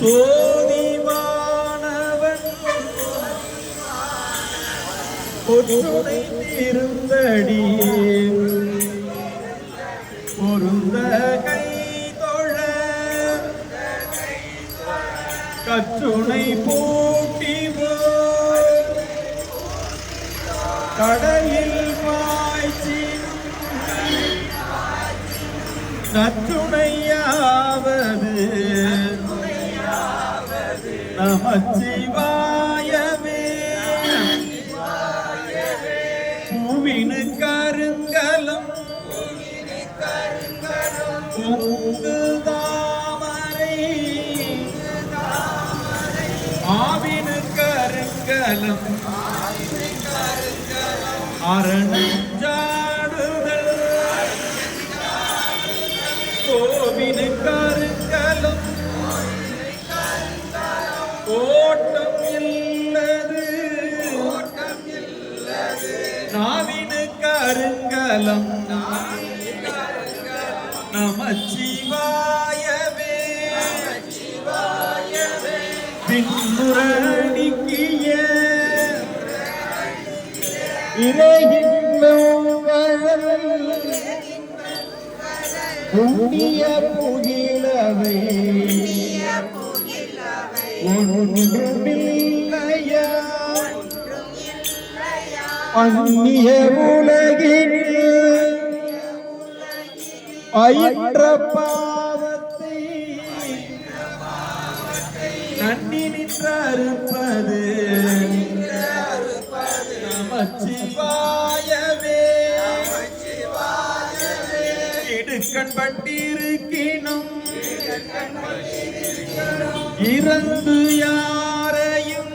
சோதிவானவன். பொற்றுணை திருந்தடியே பொருந்த கை தொழ. கற்றுனை பூட்டி கடலில் பாய்ச்சி. நற்றுணையாவது நமச்சிவாயவே. பூவினு கருங்கலம் பொங்கு தாமரை ஆவினு கருங்கலம் அரணஞ்சாடுதல் கருங்கலம் நமச்சிவாயவே. பின்னுரணிக்கிய இறையின்பம் வழல் புண்ணிய புகிலவை. ஒன்றுமில்லையா? அந்நிய உலகினில் பயின்ற பாவத்தை நன்னி நின்றறுப்பது நமச்சிவாயவே. இடுக்கண் பட்டிருக்கினும் இறந்து யாரையும்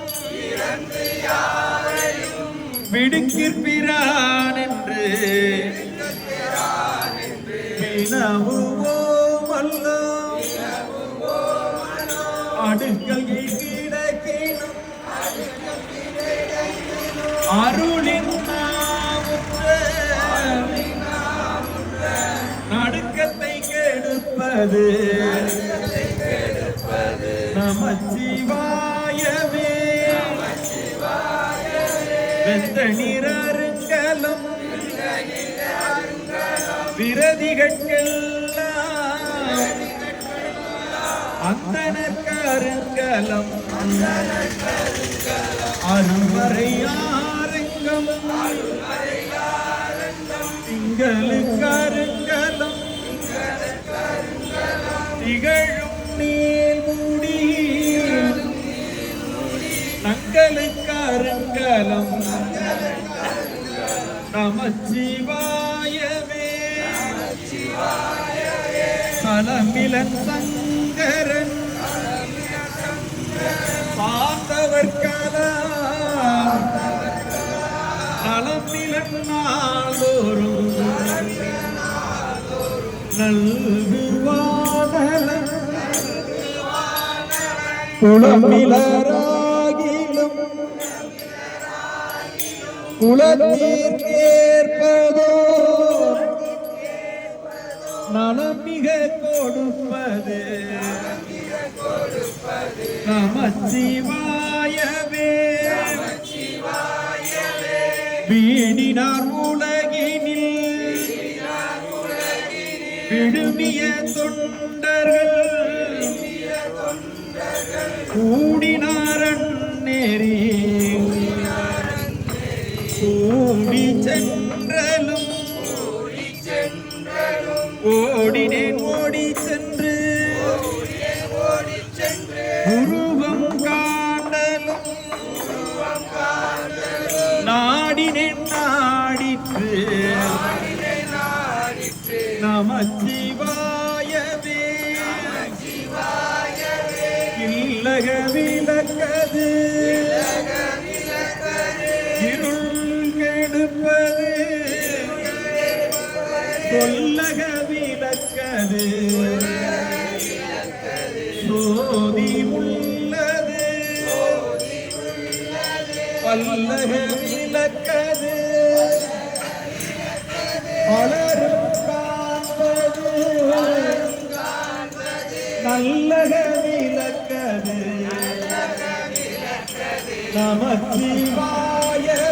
விடுக்கிற்பி அடுக்கல் கிடக்கினும் அருளின் நடுக்கத்தை கெடுப்பது. நமச்சிவாயவே வெந்த நிறருங்கலம் விரதிகட்கெல்லாம் அந்தனக்கருங்கலம் அருவரை ஆரங்கம் திங்களுக்கருங்கலம். திகழும் நீர் நீழ்முடி நங்களுக்கருங்கலம் நமச்சிவாயவே சலமிலன் சங்கரன். பார்த்தவர் கலாம் நலமிலன் நாளோறும் நல்குவாதலம் குளமிலராகிலும் குலத்தீர்க்கேற்பதோ நலம் மிக கொடுப்பது. நமச்சிவாயவே வீணினார் உலகினில். விழுமிய தொண்டர்கள். கூடினாரன் நெறி கூடி சென்றலும். ஓடினேன் ஓடி சென்று நாடினேன் நாடிற்று நமச்சிவாயவே. இல்லக விளக்கது இருள் கெடுப்பது சொல்லக விளக்கது சோதி உள்ளது பல்லக விளக்கது. பலரும் காண்பது. நல்லக விளக்கது. நமச்சிவாய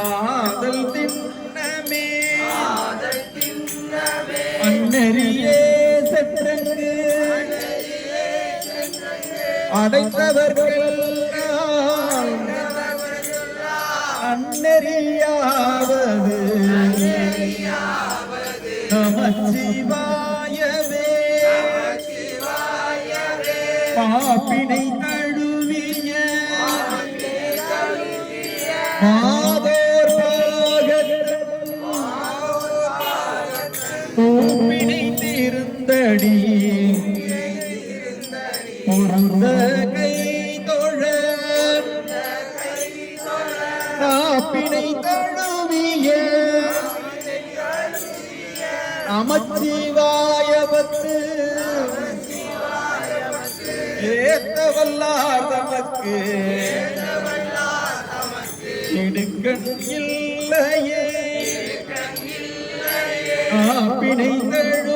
ஆதல் திண்ணமே அன்னரியே சற்றங்கு அடைத்தவர்கள் அன்னறியாவது நமச்சிவாயவே. பாப்பினை தழுவிய. மாதோர் திருந்தடி பொருந்த கை தொழ காப்பினை தழுவிய நமச்சிவாயவத்து ஏத்தவல்லார் தமக்கு இடுக்கண் இல்லையே. ஆப்பினை தழு